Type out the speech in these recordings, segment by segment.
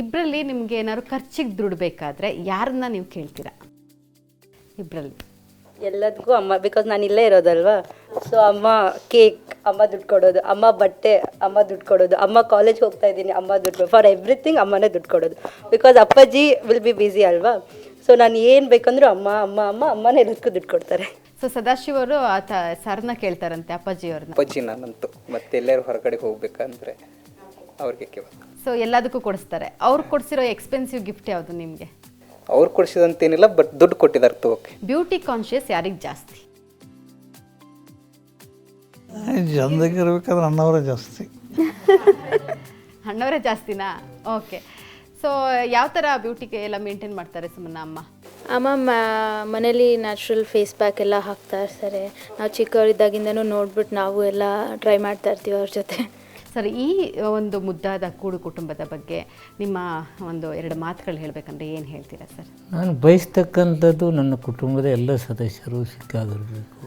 ಇಬ್ಬರಲ್ಲಿ ನಿಮಗೆ ಏನಾದ್ರು ಖರ್ಚಿಗೆ ದುಡ್ಬೇಕಾದ್ರೆ ಯಾರನ್ನ ನೀವು ಕೇಳ್ತೀರಾ? ಇಬ್ಬರಲ್ಲಿ ಎಲ್ಲದಕ್ಕೂ ಅಮ್ಮ ಬಿಕಾಸ್ ನಾನು ಇಲ್ಲೇ ಇರೋದಲ್ವಾ? ಸೊ ಅಮ್ಮ ಕೇಕ್ ಅಮ್ಮ ದುಡ್ಡು ಕೊಡೋದು ಅಮ್ಮ ಬಟ್ಟೆ ಅಮ್ಮ ದುಡ್ಡು ಕೊಡೋದು ಅಮ್ಮ ಕಾಲೇಜ್ಗೆ ಹೋಗ್ತಾ ಇದ್ದೀನಿ ಅಮ್ಮ ದುಡ್ಡು ಫಾರ್ ಎವ್ರಿಥಿಂಗ್ ಅಮ್ಮನೇ ದುಡ್ಡು ಕೊಡೋದು. ಬಿಕಾಸ್ ಅಪ್ಪಾಜಿ ವಿಲ್ ಬಿ ಬ್ಯುಸಿ ಅಲ್ವಾ? ಸೊ ನಾನು ಏನು ಬೇಕಂದ್ರೂ ಅಮ್ಮ ಅಮ್ಮ ಅಮ್ಮ ಅಮ್ಮನೇ ಎಲ್ಲದಕ್ಕೂ ದುಡ್ಡು ಕೊಡ್ತಾರೆ. ಸೊ ಸದಾಶಿವರು ಅವರು ಆತ ಸರ್ನ ಕೇಳ್ತಾರಂತೆ ಅಪ್ಪಾಜಿಯವ್ರನ್ನ. ಅಪ್ಪಾಜಿ ನಾನಂತೂ ಮತ್ತೆ ಎಲ್ಲರೂ ಹೊರಗಡೆ ಹೋಗ್ಬೇಕಂದ್ರೆ. ಅವ್ರಿಗೆ ಕೇವಲ ಸೊ ಎಲ್ಲದಕ್ಕೂ ಕೊಡಿಸ್ತಾರೆ. ಅವ್ರು ಕೊಡಿಸಿರೋ ಎಕ್ಸ್ಪೆನ್ಸಿವ್ ಗಿಫ್ಟ್ ಯಾವುದು ನಿಮಗೆ? ಅವ್ರು ಕೊಡಿಸಿದಂತೇನಿಲ್ಲ ಬಟ್ ದುಡ್ಡು ಕೊಟ್ಟಿದ್ದಾರೆ ತಗೋಕೆ. ಬ್ಯೂಟಿ ಕಾನ್ಷಿಯಸ್ ಯಾರಿಗೆ ಜಾಸ್ತಿ? ಚಂದಾಗಿರ್ಬೇಕಾದ್ರೆ ಅಣ್ಣವರೇ ಜಾಸ್ತಿ. ಅಣ್ಣವರೇ ಜಾಸ್ತಿನಾ? ಓಕೆ ಸೊ ಯಾವ ಥರ ಬ್ಯೂಟಿಗೆ ಎಲ್ಲ ಮೇಂಟೈನ್ ಮಾಡ್ತಾರೆ ಸುಮ್ಮನ ಅಮ್ಮ? ಅಮ್ಮ ಮ- ಮನೇಲಿ ನ್ಯಾಚುರಲ್ ಫೇಸ್ ಪ್ಯಾಕ್ ಎಲ್ಲ ಹಾಕ್ತಾ ಇರ್ತಾರೆ. ನಾವು ಚಿಕ್ಕವರಿದ್ದಾಗಿಂದನೂ ನೋಡ್ಬಿಟ್ಟು ನಾವು ಎಲ್ಲ ಟ್ರೈ ಮಾಡ್ತಾ ಇರ್ತೀವಿ ಅವ್ರ ಜೊತೆ. ಸರ್ ಈ ಒಂದು ಮುದ್ದಾದ ಕೂಡು ಕುಟುಂಬದ ಬಗ್ಗೆ ನಿಮ್ಮ ಒಂದು ಎರಡು ಮಾತುಗಳು ಹೇಳಬೇಕಂದ್ರೆ ಏನು ಹೇಳ್ತೀರಾ ಸರ್? ನಾನು ಬಯಸ್ತಕ್ಕಂಥದ್ದು ನನ್ನ ಕುಟುಂಬದ ಎಲ್ಲ ಸದಸ್ಯರು ಸಿಕ್ಕಾಗಿರಬೇಕು.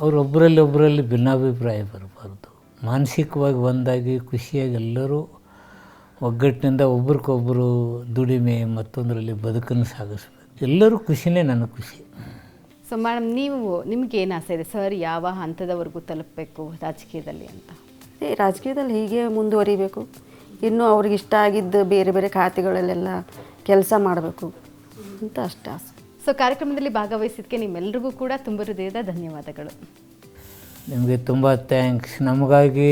ಅವರೊಬ್ಬರಲ್ಲಿ ಒಬ್ಬರಲ್ಲಿ ಭಿನ್ನಾಭಿಪ್ರಾಯ ಬರಬಾರ್ದು. ಮಾನಸಿಕವಾಗಿ ಒಂದಾಗಿ ಖುಷಿಯಾಗಿ ಎಲ್ಲರೂ ಒಗ್ಗಟ್ಟಿನಿಂದ ಒಬ್ರಿಗೊಬ್ಬರು ದುಡಿಮೆ ಮತ್ತೊಂದರಲ್ಲಿ ಬದುಕನ್ನು ಸಾಗಿಸ್ಬೇಕು. ಎಲ್ಲರೂ ಖುಷಿನೇ ನನ್ನ ಖುಷಿ. ಸೊ ಮೇಡಮ್ ನೀವು ನಿಮ್ಗೆ ಏನು ಆಸೆ ಇದೆ? ಸರ್ ಯಾವ ಹಂತದವರೆಗೂ ತಲುಪಬೇಕು ರಾಜಕೀಯದಲ್ಲಿ ಅಂತ? ಏ, ರಾಜಕೀಯದಲ್ಲಿ ಹೀಗೆ ಮುಂದುವರಿಬೇಕು. ಇನ್ನೂ ಅವ್ರಿಗೆ ಇಷ್ಟ ಆಗಿದ್ದ ಬೇರೆ ಬೇರೆ ಖಾತೆಗಳಲ್ಲೆಲ್ಲ ಕೆಲಸ ಮಾಡಬೇಕು ಅಂತ ಅಷ್ಟೇ ಆಸೆ. ಸೊ ಕಾರ್ಯಕ್ರಮದಲ್ಲಿ ಭಾಗವಹಿಸಿದ್ದಕ್ಕೆ ನಿಮ್ಮೆಲ್ಲರಿಗೂ ಕೂಡ ತುಂಬ ಹೃದಯದ ಧನ್ಯವಾದಗಳು. ನಿಮಗೆ ತುಂಬ ಥ್ಯಾಂಕ್ಸ್. ನಮಗಾಗಿ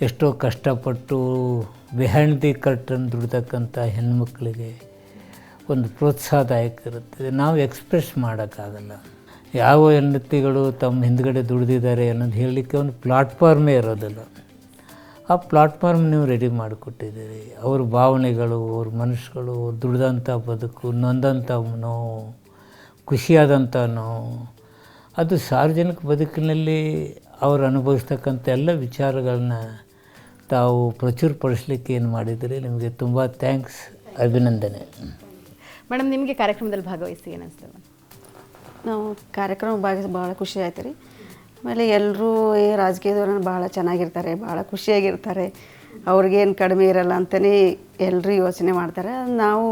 ಎಷ್ಟೋ ಕಷ್ಟಪಟ್ಟು ಬಿಹೈಂಡ್ ದಿ ಕರ್ಟನ್ ದುಡ್ತಕ್ಕಂಥ ಹೆಣ್ಮಕ್ಳಿಗೆ ಒಂದು ಪ್ರೋತ್ಸಾಹದಾಯಕ ಇರುತ್ತದೆ. ನಾವು ಎಕ್ಸ್ಪ್ರೆಸ್ ಮಾಡೋಕ್ಕಾಗಲ್ಲ. ಯಾವ ಹೆಂಡತಿಗಳು ತಮ್ಮ ಹಿಂದ್ಗಡೆ ದುಡ್ದಿದ್ದಾರೆ ಅನ್ನೋದು ಹೇಳಲಿಕ್ಕೆ ಒಂದು ಪ್ಲಾಟ್ಫಾರ್ಮೇ ಇರೋದಿಲ್ಲ. ಆ ಪ್ಲಾಟ್ಫಾರ್ಮ್ ನೀವು ರೆಡಿ ಮಾಡಿಕೊಟ್ಟಿದ್ದೀರಿ. ಅವ್ರ ಭಾವನೆಗಳು, ಅವ್ರ ಅವ್ರು ದುಡ್ದಂಥ ಬದುಕು, ನೊಂದಂಥ ನೋವು, ಖುಷಿಯಾದಂಥ ನೋವು, ಅದು ಸಾರ್ವಜನಿಕ ಬದುಕಿನಲ್ಲಿ ಅವರು ಅನುಭವಿಸ್ತಕ್ಕಂಥ ಎಲ್ಲ ವಿಚಾರಗಳನ್ನ ತಾವು ಪ್ರಚುರಪಡಿಸ್ಲಿಕ್ಕೆ ಏನು ಮಾಡಿದರೆ ನಿಮಗೆ ತುಂಬ ಥ್ಯಾಂಕ್ಸ್ ಅಭಿನಂದನೆ. ಮೇಡಮ್, ನಿಮಗೆ ಕಾರ್ಯಕ್ರಮದಲ್ಲಿ ಭಾಗವಹಿಸಿ ಏನಿಸ್ತದೆ ನಾವು ಕಾರ್ಯಕ್ರಮ ಭಾಗ ಭಾಳ ಖುಷಿ ಆಯ್ತು ರೀ. ಆಮೇಲೆ ಎಲ್ಲರೂ ಈ ರಾಜಕೀಯದವ್ರನ್ನ ಭಾಳ ಚೆನ್ನಾಗಿರ್ತಾರೆ ಭಾಳ ಖುಷಿಯಾಗಿರ್ತಾರೆ. ಅವ್ರಿಗೇನು ಕಡಿಮೆ ಇರಲ್ಲ ಅಂತಲೇ ಎಲ್ಲರೂ ಯೋಚನೆ ಮಾಡ್ತಾರೆ. ನಾವು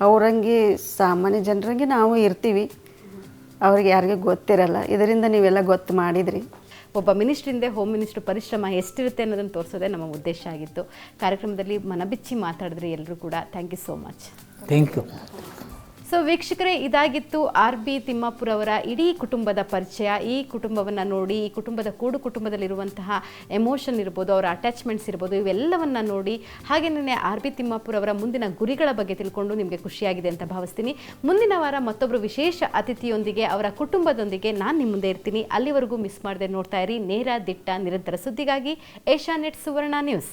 ಅವ್ರಂಗೆ ಸಾಮಾನ್ಯ ಜನರಂಗೆ ನಾವು ಇರ್ತೀವಿ. ಅವ್ರಿಗೆ ಯಾರಿಗೂ ಗೊತ್ತಿರಲ್ಲ. ಇದರಿಂದ ನೀವೆಲ್ಲ ಗೊತ್ತು ಮಾಡಿದ್ರಿ. ಒಬ್ಬ ಮಿನಿಸ್ಟ್ರಿಂದ ಹೋಮ್ ಮಿನಿಸ್ಟ್ರ್ ಪರಿಶ್ರಮ ಎಷ್ಟಿರುತ್ತೆ ಅನ್ನೋದನ್ನು ತೋರಿಸೋದೇ ನಮ್ಮ ಉದ್ದೇಶ ಆಗಿತ್ತು. ಕಾರ್ಯಕ್ರಮದಲ್ಲಿ ಮನಬಿಚ್ಚಿ ಮಾತಾಡಿದ್ರಿ ಎಲ್ಲರೂ ಕೂಡ. Thank you so much. Thank you. So ವೀಕ್ಷಕರೇ, ಇದಾಗಿತ್ತು ಆರ್ ಬಿ ತಿಮ್ಮಾಪುರ ಅವರ ಇಡೀ ಕುಟುಂಬದ ಪರಿಚಯ. ಈ ಕುಟುಂಬವನ್ನು ನೋಡಿ, ಈ ಕುಟುಂಬದ ಕೂಡು ಕುಟುಂಬದಲ್ಲಿರುವಂತಹ ಎಮೋಷನ್ ಇರ್ಬೋದು, ಅವರ ಅಟ್ಯಾಚ್ಮೆಂಟ್ಸ್ ಇರ್ಬೋದು, ಇವೆಲ್ಲವನ್ನು ನೋಡಿ ಹಾಗೆಯೇ ಆರ್ ಬಿ ತಿಮ್ಮಾಪುರ ಅವರ ಮುಂದಿನ ಗುರಿಗಳ ಬಗ್ಗೆ ತಿಳ್ಕೊಂಡು ನಿಮಗೆ ಖುಷಿಯಾಗಿದೆ ಅಂತ ಭಾವಿಸ್ತೀನಿ. ಮುಂದಿನ ವಾರ ಮತ್ತೊಬ್ಬರು ವಿಶೇಷ ಅತಿಥಿಯೊಂದಿಗೆ, ಅವರ ಕುಟುಂಬದೊಂದಿಗೆ ನಾನು ನಿಮ್ಮ ಮುಂದೆ ಇರ್ತೀನಿ. ಅಲ್ಲಿವರೆಗೂ ಮಿಸ್ ಮಾಡದೆ ನೋಡ್ತಾ ಇರಿ. ನೇರ ದಿಟ್ಟ, ನಿರಂತರ ಸುದ್ದಿಗಾಗಿ ಏಷ್ಯಾನೆಟ್ ಸುವರ್ಣ ನ್ಯೂಸ್.